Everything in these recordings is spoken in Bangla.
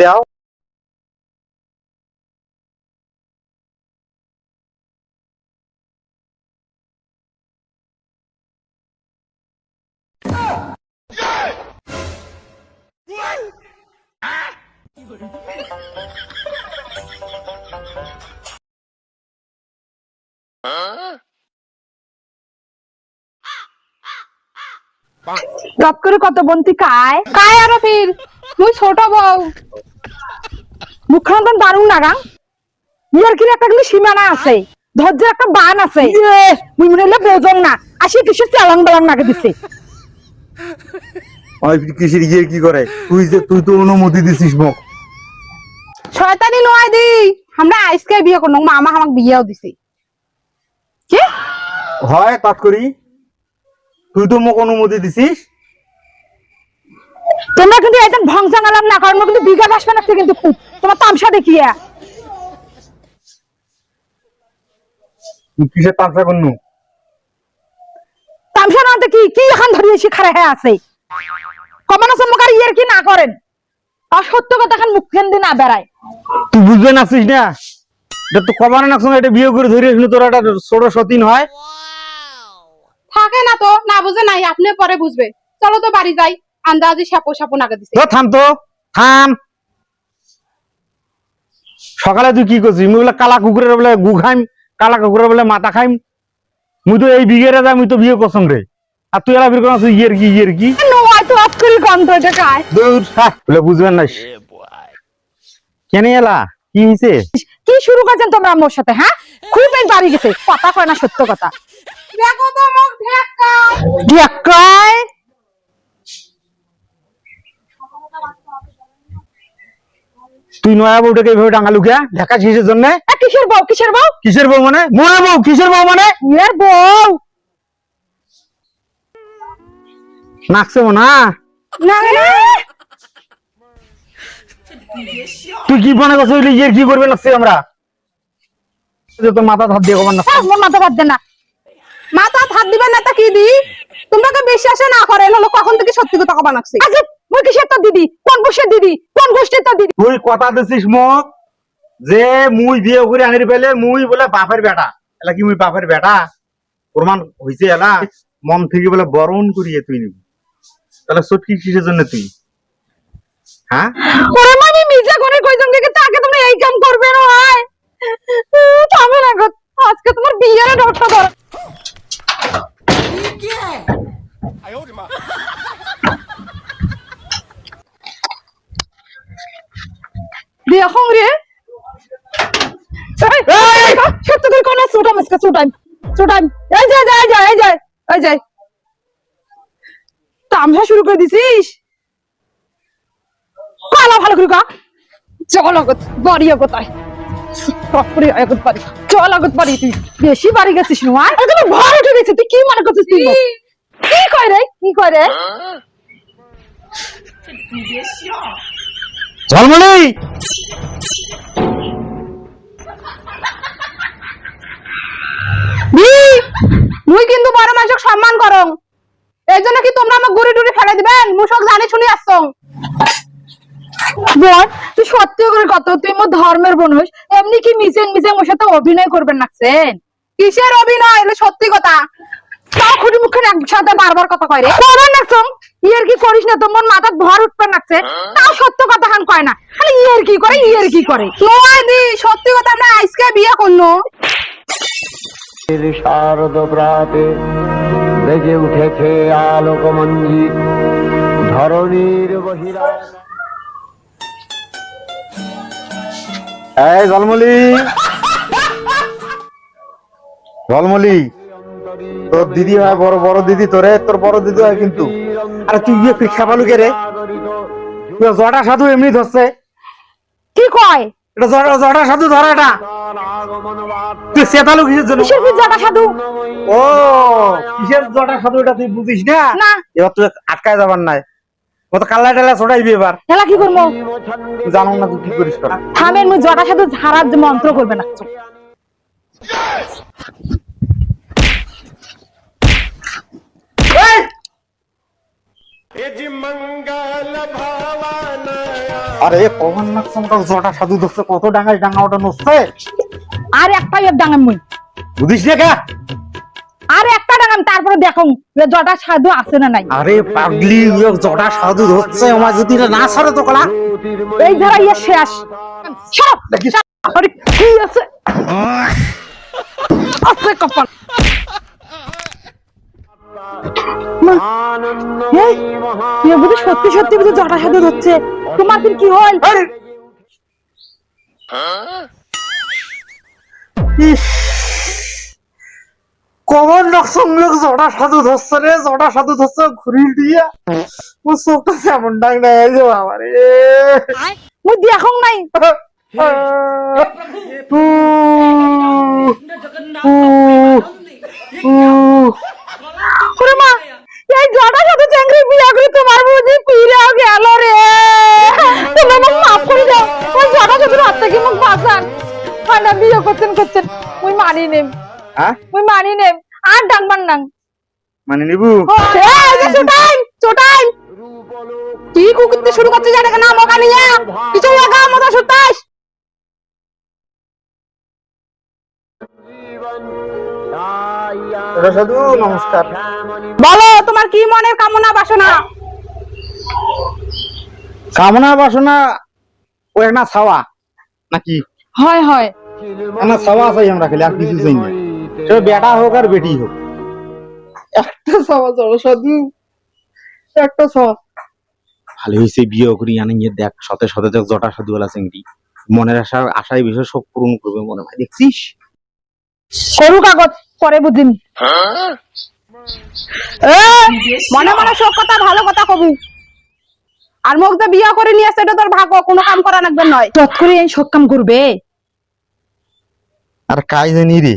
দেও। কত বন্তি কায়? কায় আরও ফির। মুই ছোট বউ। মুখখান দারুণ না গাং ইয়ার কি একটা কিন্তু সীমানা আছে। ধৈর্যের একটা বান আছে। মুই মনে হলে বোঝং না। আসি কিসের চালাং বালাং নাকে দিছে। ওই কিসের ইয়ে কি করে তুই যে তুই তো অনুমতি দিছিস মোক। শয়তানি নয় দি। আমরা আজকে বিয়ে করলাম মামা আমাকে বিয়েও দিছে। কি? হয় তাত করি তুই তো মোক অনুমতি দিছিস। তোমরা কিন্তু একদম ভংসাং আলাম না কারণ কিন্তু বিঘা বাসবে না কিন্তু খুব। তোমার তামসা দেখিয়া কিসের তামসা করনু? তামসা না কি কি এখন ধরিয়ে শিখারে হয়ে আছে? কমানো চমকার ইয়ের কি না করেন? আর সত্য কথা এখন দিয়ে না বেড়ায়। তুই না এটা তো কবার না সময় এটা বিয়ে করে ধরে আসলে তোর একটা ছোট সতীন হয়। থাকে না তো না বুঝে নাই আপনি পরে বুঝবে। চলো তো বাড়ি যাই। আন্দাজি সাপো সাপো নাগা দিছে। তো থাম তো থাম। সকালে তুই কি করছিস? মুই বলে কালা কুকুরের বলে গু খাইম কালা কুকুরের বলে মাথা খাইম। মুই তো এই বিঘের যা মুই তো বিয়ে করছম রে। আর তুই এলা বিয়ে করছিস ইয়ের কি ইয়ের কি? নয় তো অফ করে গন্ধ এটা দূর থাক, বলে বুঝবেন না। কেন এলা? কি হয়েছে কি শুরু করছেন তোমরা আমার সাথে হ্যাঁ খুব বাড়ি গেছে। কথা কয় না সত্য কথা। দেখো তো মুখ ঢেকায় তুই নয়া বউটাকে এইভাবে টাঙ্গালু কে ঢাকা কিসের জন্য? কিসের বউ? কিসের বউ? কিসের বউ মানে? মোরা বউ কিসের বউ মানে? ইয়ের বউ? নাকছে মনা না না। তুই কি মনে করছিস ওই ইয়ের কি করবে লাগছে আমরা? তোর মাথা হাত দিয়ে কবার না মোর মাথা বাদ দে না। মাথা হাত দিবেন না তা কি দি? তোমরা বিশ্বাসে না করেন হলো কখন থেকে সত্যি কথা কবা লাগছে আজকে মুই কিসের তোর দিদি? কোন গোষ্ঠীর দিদি? কোন গোষ্ঠীর তোর দিদি? তুই কথা দিছিস মোক যে মুই বিয়ে করে আনির পেলে মুই বলে বাপের বেটা। এলা কি মুই বাপের বেটা? প্রমাণ হইছে এলা মন থেকে বলে বরণ করিয়ে তুই নিবি। তাহলে সত্যি কিসের জন্য তুই? হ্যাঁ? ওরে মানে মিজা করে কইজন থেকে তাকে তোমরা এই কাম করবে না হয় থামে না গো আজকে তোমার বিয়ের ডক্টর ধর দেখুন রে সত্য করে কোন চুটাম আজকে চুটাম চুটাম এই যা যা যা এই যা এই যা তামসা শুরু করে দিছিস? কালা ভালো করে কা চল আগত বাড়ি আগত আয়। বাপরে আগত বাড়ি। চল আগত বাড়ি তুই। বেশি বাড়ি গেছিস না এখানে ভর উঠে গেছে তুই কি মনে করছিস তুই? কি? কয় রে? কি কয় রে? ঝলমলি। মুই কিন্তু বড় মানুষক সম্মান করং। এই জন্য কি তোমরা আমাকে গুড়ি টুড়ি ফেলে দিবেন? মুসক জানি শুনি আসছং বোন তুই সত্যি করে কত? তুই মোর ধর্মের বোনস এমনি কি মিসেন মিসেন ওর সাথে অভিনয় করবেন নাকছেন? কিসের অভিনয়? এগুলো সত্যি কথা। তাও বেজে উঠেছে আলোকমঞ্জিত ধরণীর বহিরা এই ঝলমলি ঝলমলি তোর দিদি হয় বড় বড় দিদি তোরে তোর বড় দিদি হয় কিন্তু। আরে তুই গিয়ে তুই খেপালু কে রে? জটা সাধু এমনি ধরছে। কি কয়? এটা জটা জটা সাধু তুই সেতালু কিসের জন্য? কিসের কি সাধু? ও কিসের জটা সাধু এটা তুই বুঝিস না? না। এবার তুই আটকায় যাবার নাই। ও তো কাল্লা টাল্লা ছড়াইবি এবার। হেলা কি করব? জানো না তুই কি করিস থামেন মুই জটা সাধু ঝাড়ার মন্ত্র করবে না। আরে কখন না কোনটা জটা সাধু ধরছে কত ডাঙায় ডাঙা ওটা নড়ছে? আর একটা ইয়ে ডাঙাম মুই। বুঝিস না কে? আর একটা ডাঙাম তারপরে দেখো যে জটা সাধু আছে না নাই? আরে পাগলি জটা সাধু ধরছে আমার যদি না ছাড়ে তো কলা। এই ধারা ইয়ে শেষ। সব আরে কি আছে? আছে কপাল। বুঝি সত্যি সত্যি বুঝি জটা সাধু ধরছে তোমার ফির কি হল? কমন সঙ্গে জটা সাধু ধরছে রে জটা সাধু ধরছে ঘুরি দিয়া। ও চোখটা এমন ডাক নাই যে বাবা রে মুই দেখং নাই। উ, ওরে মা এই জটা সাধু চ্যাংড়ি বিয়া করে তোমার বুঝি পিরা গেল রে। তুমি আমাকে মাফ করে দাও। ওই জটা সাধুর হাত থেকে মুখ বাঁচান। বিয়ে করতেন করতেন। মুই মানি নেম। হ্যাঁ মানি নেম। আর ডাকবার নাং। মানে নিবু? এই যে চোটাইন কি কুকুরতে শুরু করতে জানে না মগা নিয়ে? কিছু লাগা মতো সুতাস? সাধু নমস্কার। বলো তোমার কি মনের কামনা বাসনা? কামনা বাসনা ও একটা ছাওয়া নাকি? হয় হয়। না ছাওয়া চাই আমরা খালি আর কিছু চাই না। সে বেটা হোক আর বেটি হোক। একটা ছাওয়া জড় সাধু। একটা ছাওয়া। ভালো হয়েছে বিয়ে করি আনি গিয়ে দেখ সতে সতে দেখ জটা সাধু বলা চিংড়ি। মনের আশা আশায় বিষয় সব পূরণ করবে মনে হয়। দেখছিস? করু কাগজ পরে বুঝিন। মনে মনে সব কথা ভালো কথা কবি। আর মুখ যে বিয়া করে নিয়ে আসছে এটা তোর ভাগ্য কোনো কাম করা লাগবে নয়। তৎ করে এই সব কাম করবে। আর কাজ জানি রে।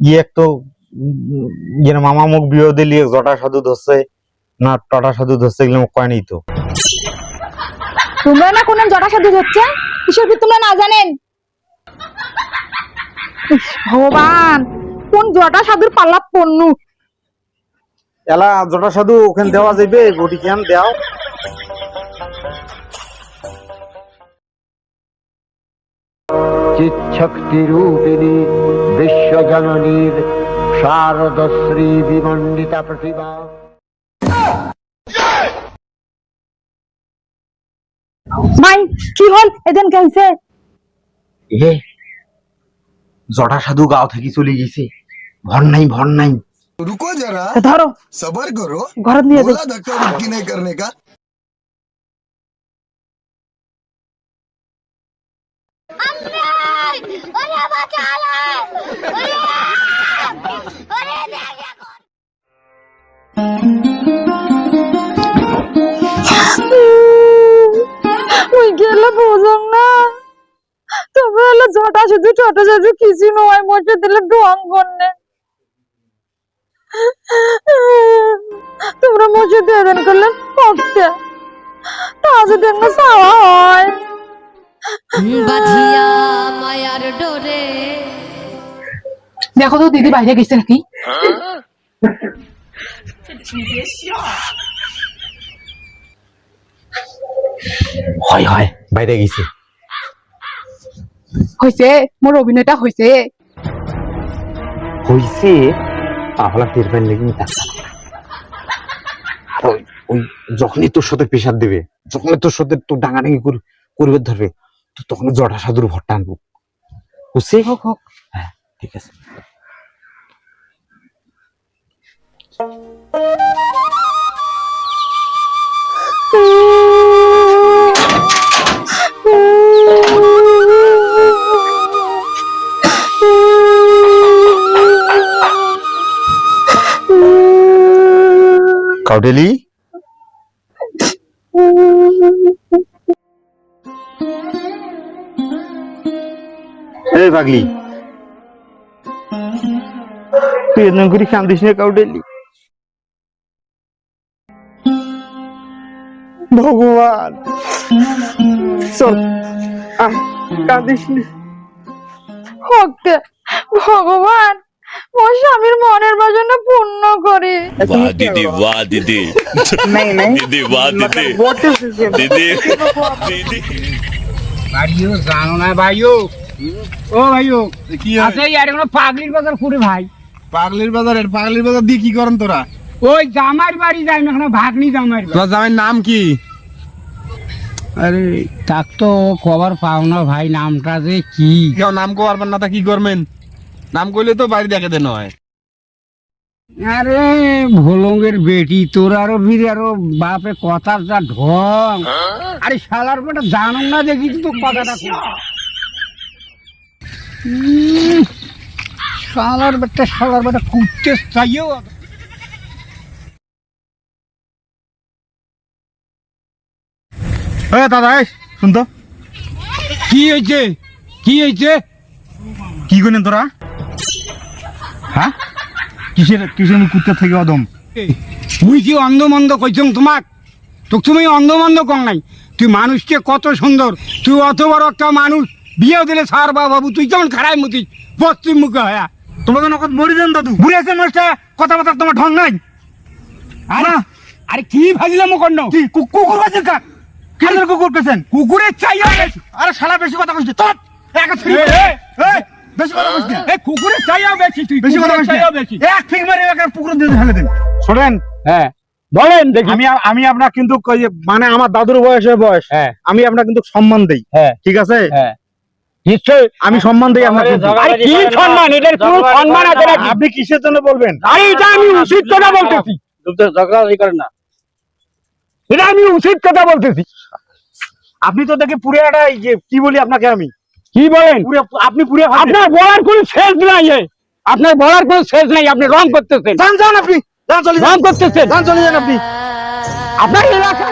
ইয়ে এক তো মামা মুখ বিয়ে দিলি জটা সাধু ধরছে না টটা সাধু ধরছে এগুলো কয় নি তো। তোমরা না কোন জটা সাধু হচ্ছে কিসের তোমরা না জানেন? ভগবান কোন জটা সাধুর পাল্লা পন্নু এলা জটা সাধু ওখানে দেওয়া যাইবে বডি ক্যান দেও। চিচ্ছক্তিরূপিণী বিশ্বজননীর শারদশ্রী বিমণ্ডিতা প্রতিভা ভাই কি হল? এদিন কেছে এ জটা সাধু গাঁও থেকে চলে গেছে। ভর নাই ভর নাই। রুকো যারা ধরো। সবার করো ঘর নিয়ে ধাক্কা ওই গেলে বোঝ না। তোমরা হলো জটা শুধু ছোট ছোট কিছু নয় বসে দিলে ঢং করনে। তোমরা মসজিদ বেদন করলে পড়তে। তা যদি চাওয়া হয়। বাঁধিয়া মায়ার ডোরে। দেখো তো দিদি বাইরে গেছে নাকি? হয় হয় বাইরে গেছে। হয়েছে মোর অভিনয়টা হয়েছে টের পাইন লেগে ওই- যখনই তোর সাথে প্রেশার দেবে যখনই তোর সাথে তোর ডাঙাডাঙি করবে ধরবে তো তখন জটা সাধুর ভরটা আনব। বুঝছি? হোক হোক হ্যাঁ। ঠিক আছে। কাউডেলি? এই পাগলি। তুই এরকম করে কান্দিস না কাউডেলি? ভগবান। চল। কাঁদিস না। ভগবান। মোর স্বামীর মনের বাসনা পূর্ণ করে वाह दीदी वाह दीदी नहीं नहीं दीदी वाह दीदी व्हाट इज दीदी दीदी ভাইও জানো না ভাইও ও ভাইও কি আছে ইয়ার কোনো পাগলির বাজার করে ভাই পাগলির বাজারের পাগলির বাজার দিয়ে কি করেন তোরা ওই জামার বাড়ি যাই না এখানে ভাগনি জামার বাড়ি তোর জামাইয়ের নাম কি আরে তাক তো খবর পাও না ভাই নামটা যে কি কেউ নাম কো পারবেন না তা কি করবেন নাম কইলে তো বাড়ি দেখে দেন হয়। আরে ভোলঙ্গের বেটি তোর আরও ফিরে আরও বাপে কথার যা ঢং। আরে শালার বেটা জানো না দেখি তো কথাটা শালার বেটা শালার বেটা কুটতে চাইও এ দাদা এই শুন তো। কি হয়েছে? কি হয়েছে? কি করেন তোরা? হ্যাঁ? কিসের কিসের কুত্তা থেকে অদম? মুই কি অন্ধ মন্দ কইছং তোমাক তোক তুমি অন্ধ মন্দ কং নাই। তুই মানুষকে কত সুন্দর তুই অত বড় একটা মানুষ বিয়ে দিলে সার বাবু তুই কেমন খারাই মতিস পশ্চিম মুখে হয়া। তোমরা তো নকদ মরি যান দাদু? বুড়ি আছে মানুষটা কথাবার্তা তোমার ঢং নাই। আরে আরে কি ভাজিলাম কন্ন কুকুর আছে কাক কি? কুকুর পেছেন কুকুরের চাই আরে শালা বেশি কথা কইছিস তোর এক বেশি কথা কইছিস না। এ কুকুরের চাইও বেশি তুই বেশি কথা কুকুরের কইছিস বেশি। এক ফিং মারি এক পুকুর দিয়ে ফেলে দেন শুনেন হ্যাঁ বলেন দেখি। আমি আমি আপনার কিন্তু মানে আমার দাদুর বয়সে বয়স। হ্যাঁ। আমি আপনার কিন্তু সম্মান দেই। হ্যাঁ। ঠিক আছে? হ্যাঁ। নিশ্চয় আমি সম্মান দেই আপনার আরে কি সম্মান? এটার কোনো সম্মান আছে নাকি? আপনি কিসের জন্য বলবেন? আরে এটা আমি উচিত কথা বলতেছি। এটা আমি উচিত কথা বলতেছি। আপনি তো দেখে পুরে একটা যে কি বলি আপনাকে আমি? কি বলেন? পুরে আপনি পুরে আপনার বলার কোনো শেষ নাই এ। আপনার বলার কোনো শেষ নাই আপনি রং করতেছেন। যান যান আপনি। যান চলে যান। রং করতেছেন। যান চলে যান আপনি। আপনার এলাকা